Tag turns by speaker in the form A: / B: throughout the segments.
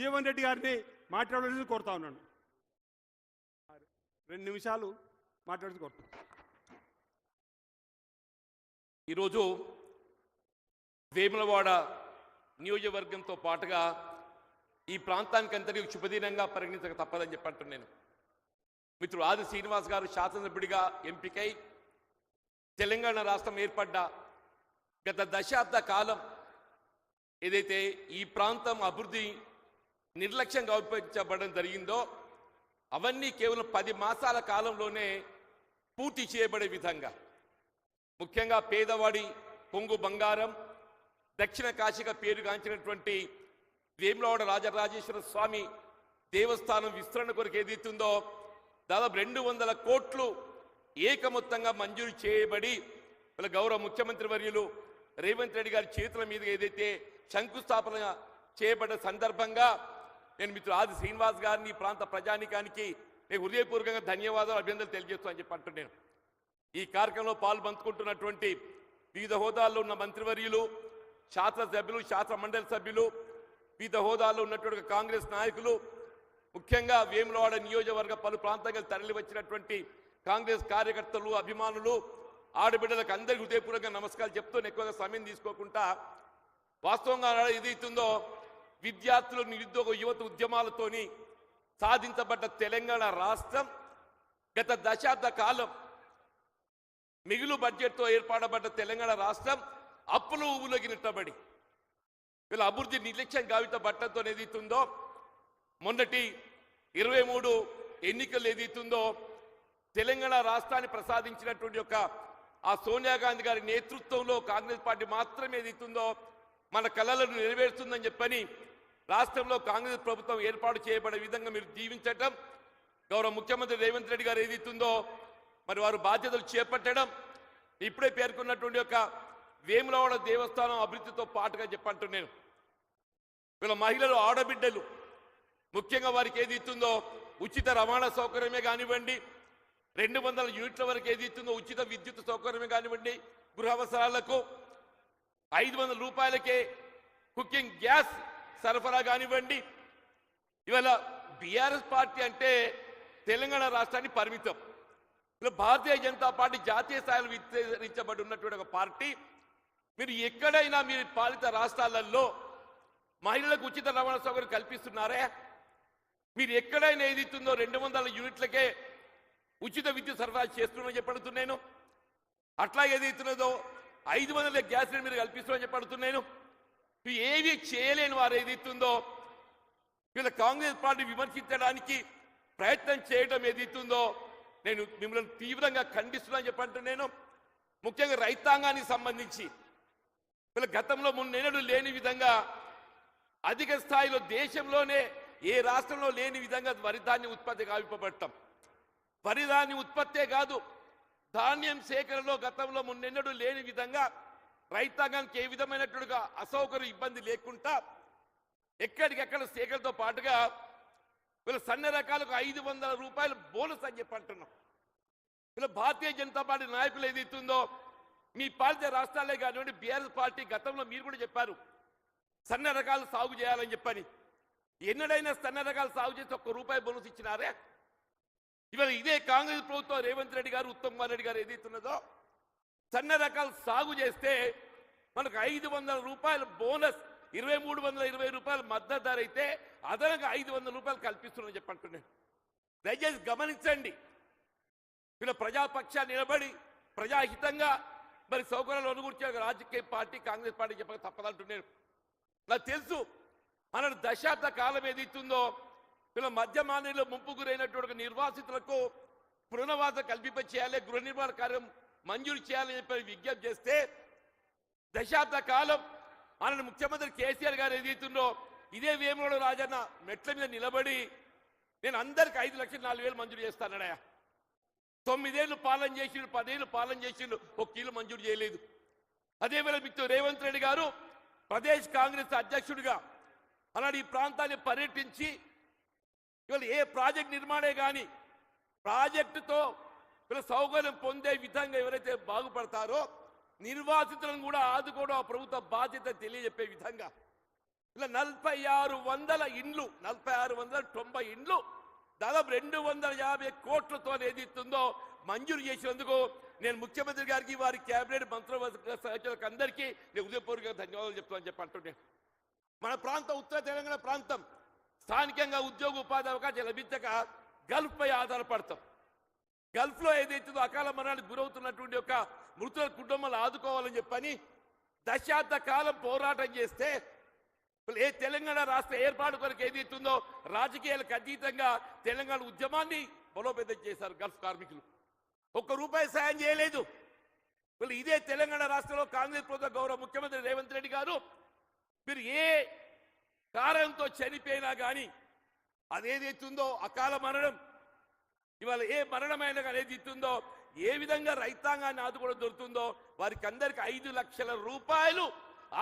A: జీవన్ రెడ్డి గారిని మాట్లాడాలని కోరుతా ఉన్నాను. రెండు నిమిషాలు మాట్లాడి కోరుతాను
B: ఈరోజు వేములవాడ నియోజకవర్గంతో పాటుగా ఈ ప్రాంతానికి అంతటి శుభదినంగా పరిగణించక తప్పదని చెప్పంటున్నాను మిత్రుడు ఆది శ్రీనివాస్ గారు శాసనసభ్యుడిగా ఎంపికై తెలంగాణ రాష్ట్రం ఏర్పడ్డ గత దశాబ్ద కాలం ఏదైతే ఈ ప్రాంతం అభివృద్ధి నిర్లక్ష్యంగా ఉపయోగించబడడం జరిగిందో అవన్నీ కేవలం పది మాసాల కాలంలోనే పూర్తి చేయబడే విధంగా. ముఖ్యంగా పేదవాడి కొంగు బంగారం దక్షిణ కాశీగా పేరుగాంచినటువంటి వేములవాడ రాజరాజేశ్వర స్వామి దేవస్థానం విస్తరణ కొరకు ఏదైతుందో దాదాపు రెండు వందల కోట్లు ఏకమొత్తంగా మంజూరు చేయబడి వాళ్ళ గౌరవ ముఖ్యమంత్రి వర్యులు రేవంత్ రెడ్డి గారి చేతుల మీదుగా ఏదైతే శంకుస్థాపన చేయబడ్డ సందర్భంగా నేను మిత్రుడు ఆది శ్రీనివాస్ గారిని ప్రాంత ప్రజానికానికి నేను హృదయపూర్వకంగా ధన్యవాదాలు అభినందనలు తెలియజేస్తూ అని చెప్పి అంటున్నాను ఈ కార్యక్రమంలో పాల్పంచుకుంటున్నటువంటి వివిధ హోదాల్లో ఉన్న మంత్రివర్యులు శాసన సభ్యులు శాసన మండలి సభ్యులు వివిధ హోదాల్లో ఉన్నటువంటి కాంగ్రెస్ నాయకులు ముఖ్యంగా వేములవాడ నియోజకవర్గ పలు ప్రాంతాలకు తరలి వచ్చినటువంటి కాంగ్రెస్ కార్యకర్తలు అభిమానులు ఆడబిడ్డలకు అందరికీ హృదయపూర్వకంగా నమస్కారాలు చెప్తూ ఎక్కువగా సమయం తీసుకోకుండా వాస్తవంగా ఏదైతుందో విద్యార్థులు నిరుద్యోగ యువత ఉద్యమాలతోని సాధించబడ్డ తెలంగాణ రాష్ట్రం గత దశాబ్ద కాలం మిగులు బడ్జెట్తో ఏర్పడబడ్డ తెలంగాణ రాష్ట్రం అప్పుల ఊబులోకి నిట్టబడి వీళ్ళ అభివృద్ధి నిర్లక్ష్యం గావిత బట్టంతో ఏదైతుందో మొన్నటి ఇరవై మూడు ఎన్నికలు ఏదైతుందో తెలంగాణ రాష్ట్రాన్ని ప్రసాదించినటువంటి యొక్క ఆ సోనియా గాంధీ గారి నేతృత్వంలో కాంగ్రెస్ పార్టీ మాత్రమే ఏదైతుందో మన కళలను నెరవేరుస్తుందని చెప్పని రాష్ట్రంలో కాంగ్రెస్ ప్రభుత్వం ఏర్పాటు చేయబడే విధంగా మీరు జీవించటం గౌరవ ముఖ్యమంత్రి రేవంత్ రెడ్డి గారు ఏదైతుందో మరి వారు బాధ్యతలు చేపట్టడం ఇప్పుడే పేర్కొన్నటువంటి యొక్క వేములవాడ దేవస్థానం అభివృద్ధితో పాటుగా చెప్పంటున్నాను. వీళ్ళ మహిళలు ఆడబిడ్డలు ముఖ్యంగా వారికి ఏది ఇస్తుందో ఉచిత రవాణా సౌకర్యమే కానివ్వండి రెండు వందల యూనిట్ల వరకు ఏది ఇస్తుందో ఉచిత విద్యుత్ సౌకర్యమే కానివ్వండి గృహ అవసరాలకు ఐదు వందల రూపాయలకే కుకింగ్ గ్యాస్ సరఫరా కానివ్వండి. ఇవాళ బీఆర్ఎస్ పార్టీ అంటే తెలంగాణ రాష్ట్రాన్ని పరిమితం. ఇలా భారతీయ జనతా పార్టీ జాతీయ స్థాయిలో విస్తరించబడి ఉన్నటువంటి ఒక పార్టీ. మీరు ఎక్కడైనా మీరు పాలిత రాష్ట్రాలలో మహిళలకు ఉచిత రవాణా సౌకర్యం కల్పిస్తున్నారే? మీరు ఎక్కడైనా ఏది ఇస్తుందో రెండు వందల యూనిట్లకే ఉచిత విద్యుత్ సరఫరా చేస్తున్నామని చెప్పడుతున్నాను. అట్లా ఏది ఇస్తున్నదో ఐదు వందల గ్యాస్ మీరు కల్పిస్తున్నామని చెప్పడుతున్నాను. ఏవి చేయలేని వారు ఏది ఇస్తుందో వీళ్ళ కాంగ్రెస్ పార్టీ విమర్శించడానికి ప్రయత్నం చేయడం ఏది ఇస్తుందో నేను మిమ్మల్ని తీవ్రంగా ఖండిస్తున్నాను చెప్పంటే నేను ముఖ్యంగా రైతాంగానికి సంబంధించి వీళ్ళ గతంలో మున్నెన్నడూ లేని విధంగా అధిక స్థాయిలో దేశంలోనే ఏ రాష్ట్రంలో లేని విధంగా వరి ధాన్యం ఉత్పత్తి కావిపబడటం. వరి ధాన్యం ఉత్పత్తే కాదు ధాన్యం సేకరణలో గతంలో మున్నెన్నడూ లేని విధంగా రైతాంగానికి ఏ విధమైనటువంటి అసౌకర్యం ఇబ్బంది లేకుండా ఎక్కడికెక్కడ సేకరణతో పాటుగా వీళ్ళ సన్న రకాలకు ఐదు వందల రూపాయలు బోనస్ అని చెప్పి అంటున్నాం. వీళ్ళ భారతీయ జనతా పార్టీ నాయకులు ఏదైతుందో మీ పాలిత రాష్ట్రాలే కానివ్వండి బీఆర్ఎస్ పార్టీ గతంలో మీరు కూడా చెప్పారు సన్న రకాలు సాగు చేయాలని చెప్పని. ఎన్నడైనా సన్న రకాలు సాగు చేసి ఒక్క రూపాయి బోనస్ ఇచ్చినారే? ఇవాళ ఇదే కాంగ్రెస్ ప్రభుత్వం రేవంత్ రెడ్డి గారు ఉత్తమ్ కుమార్ రెడ్డి గారు ఏదైతున్నదో సన్న రకాలు సాగు చేస్తే మనకు ఐదు వందల రూపాయల బోనస్ ఇరవై మూడు వందల ఇరవై రూపాయల మద్దతు ధర అయితే అదనంగా ఐదు వందల రూపాయలు కల్పిస్తున్నాను చెప్పంటున్నాను దయచేసి గమనించండి. వీళ్ళ ప్రజాపక్ష నిలబడి ప్రజాహితంగా మరి సౌకర్యాలు అనుగురించే రాజకీయ పార్టీ కాంగ్రెస్ పార్టీ చెప్పక తప్పదంటున్నాను. నాకు తెలుసు మన దశాబ్ద కాలం ఏదైతుందో వీళ్ళ మధ్య మానేలో ముంపు గురైనటువంటి నిర్వాసితులకు పునర్వాస కల్పింప చేయాలి గృహ నిర్మాణ కార్యం మంజూరు చేయాలని చెప్పి విజ్ఞప్తి చేస్తే దశాబ్ద కాలం ఆయన ముఖ్యమంత్రి కేసీఆర్ గారు ఏదైతుందో ఇదే వేములో రాజన్న మెట్ల మీద నిలబడి నేను అందరికి ఐదు లక్షల నాలుగు వేలు మంజూరు చేస్తానడా తొమ్మిదేళ్ళు పాలన చేసిండు పదేళ్ళు పాలన చేసిండు ఒక కిలో మంజూరు చేయలేదు. అదేవేళ మీకు రేవంత్ రెడ్డి గారు ప్రదేశ్ కాంగ్రెస్ అధ్యక్షుడిగా అలాంటి ఈ ప్రాంతాన్ని పర్యటించి ఇవాళ ఏ ప్రాజెక్ట్ నిర్మాణే కానీ ప్రాజెక్టుతో వీళ్ళ సౌకర్యం పొందే విధంగా ఎవరైతే బాగుపడతారో నిర్వాసితులను కూడా ఆదుకోవడం ఆ ప్రభుత్వ బాధ్యత తెలియజెప్పే విధంగా. ఇలా నలభై ఆరు వందల ఇండ్లు నలభై ఆరు వందల తొంభై ఇండ్లు దాదాపు రెండు వందల యాభై కోట్లతో ఏదిస్తుందో మంజూరు చేసినందుకు నేను ముఖ్యమంత్రి గారికి వారి కేబినెట్ మంత్రివర్గ సహచరులకు అందరికీ నేను ఉదయపూర్వక ధన్యవాదాలు చెప్తాను చెప్పి అంటున్నాను మన ప్రాంతం ఉత్తర తెలంగాణ ప్రాంతం స్థానికంగా ఉద్యోగ ఉపాధి అవకాశాలు లభించక గల్ఫ్ పై ఆధారపడతాం. గల్ఫ్లో ఏదైతుందో అకాల మరణానికి గురవుతున్నటువంటి ఒక మృతుల కుటుంబాలు ఆదుకోవాలని చెప్పని దశాబ్ద కాలం పోరాటం చేస్తే ఏ తెలంగాణ రాష్ట్ర ఏర్పాటు కొరకు ఏదైతుందో రాజకీయాలకు అతీతంగా తెలంగాణ ఉద్యమాన్ని బలోపేతం చేశారు గల్ఫ్ కార్మికులు. ఒక్క రూపాయి సాయం చేయలేదు. వీళ్ళు ఇదే తెలంగాణ రాష్ట్రంలో కాంగ్రెస్ ప్రభుత్వ గౌరవ ముఖ్యమంత్రి రేవంత్ రెడ్డి గారు మీరు ఏ కారణంతో చనిపోయినా కానీ అదేదైతుందో అకాల మరణం ఇవాళ ఏ మరణమైన అనేది ఇస్తుందో ఏ విధంగా రైతాంగాన్ని ఆదుకోవడం దొరుకుతుందో వారికి అందరికి ఐదు లక్షల రూపాయలు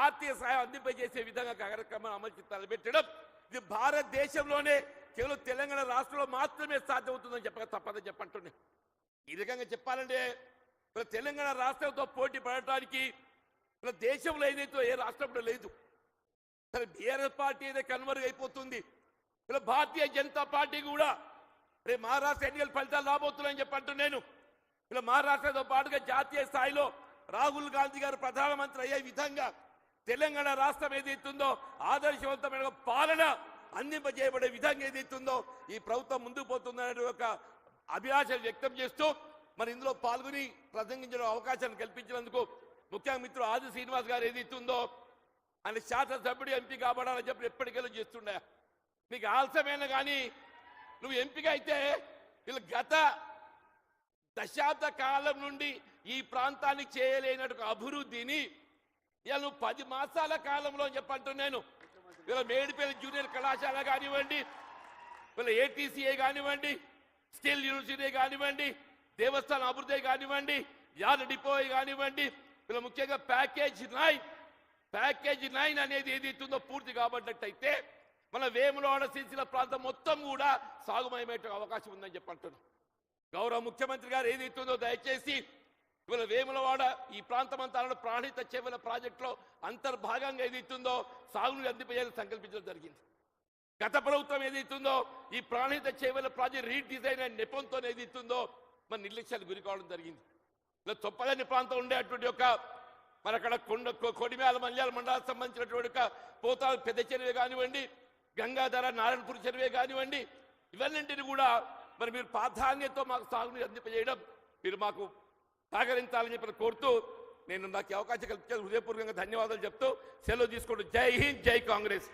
B: ఆర్థిక సహాయం అందింపజేసే విధంగా కార్యక్రమాన్ని అమలు చేసి తలపెట్టడం ఇది భారతదేశంలోనే కేవలం తెలంగాణ రాష్ట్రంలో మాత్రమే సాధ్యమవుతుందని చెప్పక తప్పదని చెప్పంటున్నాను ఈ రకంగా చెప్పాలంటే తెలంగాణ రాష్ట్రంతో పోటీ పడటానికి మన దేశంలో ఏదైతే ఏ రాష్ట్రంలో లేదు. సరే బీఆర్ఎస్ పార్టీ అయితే కన్వర్గ్ అయిపోతుంది. ఇలా భారతీయ జనతా పార్టీ కూడా రేపు మహారాష్ట్ర ఎన్నికల ఫలితాలు రాబోతున్నాయని చెప్పి అంటున్నాను. ఇలా మహారాష్ట్రతో పాటుగా జాతీయ స్థాయిలో రాహుల్ గాంధీ గారు ప్రధానమంత్రి అయ్యే విధంగా తెలంగాణ రాష్ట్రం ఏదైతుందో ఆదర్శవంతమైన పాలన అందింపజేయబడే విధంగా ఏదైతుందో ఈ ప్రభుత్వం ముందుకు పోతుందనే ఒక అభిలాషలు వ్యక్తం చేస్తూ మరి ఇందులో పాల్గొని ప్రసంగించడం అవకాశాన్ని కల్పించినందుకు ముఖ్య మిత్రుడు ఆది శ్రీనివాస్ గారు ఏదైతుందో ఆయన శాసనసభ్యుడు ఎంపీ కాబడాలని చెప్పి ఎప్పటికెళ్ళి చేస్తుండే. మీకు ఆలస్యమైన కానీ నువ్వు ఎంపిక అయితే వీళ్ళు గత దశాబ్ద కాలం నుండి ఈ ప్రాంతాన్ని చేయలేనట్టు అభివృద్ధిని ఇలా నువ్వు పది మాసాల కాలంలో చెప్పంటున్నాను ఇలా మేడిపల్లి జూనియర్ కళాశాల కానివ్వండి వీళ్ళ ఏటీసీఏ కానివ్వండి స్టీల్ యూనివర్సిటీ కానివ్వండి దేవస్థానం అభివృద్ధి కానివ్వండి యాద డిపో కానివ్వండి వీళ్ళ ముఖ్యంగా ప్యాకేజ్ నైన్ ప్యాకేజ్ నైన్ అనేది ఏది ఇస్తుందో పూర్తి కాబట్టినట్టయితే మన వేములవాడ సిరిసిల ప్రాంతం మొత్తం కూడా సాగుమయమయ్యే అవకాశం ఉందని చెప్పంటున్నాం గౌరవ ముఖ్యమంత్రి గారు ఏది ఇస్తుందో దయచేసి ఇవాళ వేములవాడ ఈ ప్రాంతం అంతా ప్రాణిత చేవల ప్రాజెక్టులో అంతర్భాగంగా ఏది ఇస్తుందో సాగుని అందింపజేయాలని సంకల్పించడం జరిగింది. గత ప్రభుత్వం ఏదైతుందో ఈ Pranahita Chevella project redesign and నెపంతో ఏదైతుందో మన నిర్లక్ష్యాలు గురి కావడం జరిగింది. ఇలా చొప్పదని ప్రాంతం ఉండేటువంటి ఒక మన అక్కడ కొండ కొ- కొడిమేల మల్యాల మండలానికి సంబంధించినటువంటి ఒక పోతాలు పెద్ద చర్యలు కానివ్వండి గంగాధర నారాయణపూర్ చెరువే కానివ్వండి ఇవన్నింటిని కూడా మరి మీరు ప్రాధాన్యతతో మాకు సాగుని అందింపజేయడం మీరు మాకు సహకరించాలని చెప్పి కోరుతూ నేను నాకు అవకాశం కల్పించారు హృదయపూర్వకంగా ధన్యవాదాలు చెప్తూ సెలవు తీసుకుంటూ జై హింద్ జై కాంగ్రెస్.